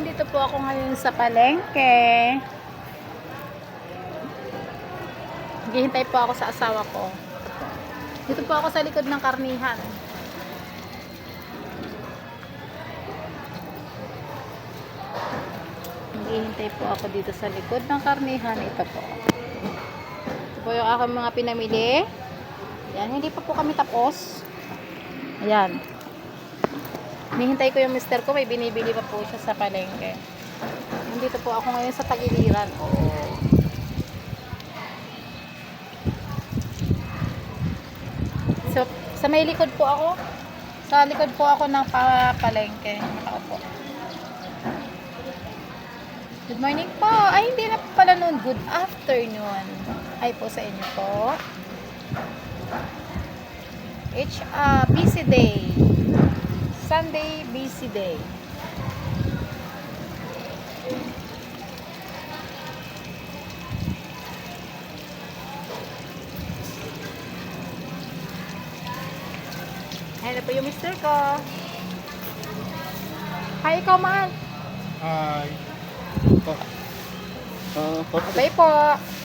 nandito po ako ngayon sa palengke. Naghihintay po ako sa asawa ko. Dito po ako sa likod ng karnihan. Naghihintay po ako dito sa likod ng karnihan. Ito po. Ito po yung aking mga pinamili. Yan, hindi pa po kami tapos. Ayan. Hinihintay ko yung mister ko, may binibili pa po siya sa palengke. Nandito po ako ngayon sa tagiliran. Oh. So, sa may likod po ako. Sa likod po ako ng pa palengke. Nakaupo. Good morning po. Ay, hindi na pala noon. Good afternoon. Ay po sa inyo po. It's a busy day. Sunday busy day. Ayan na po yung mister ko. Hi, ikaw man. Hi. Oh. Uh, Okay po.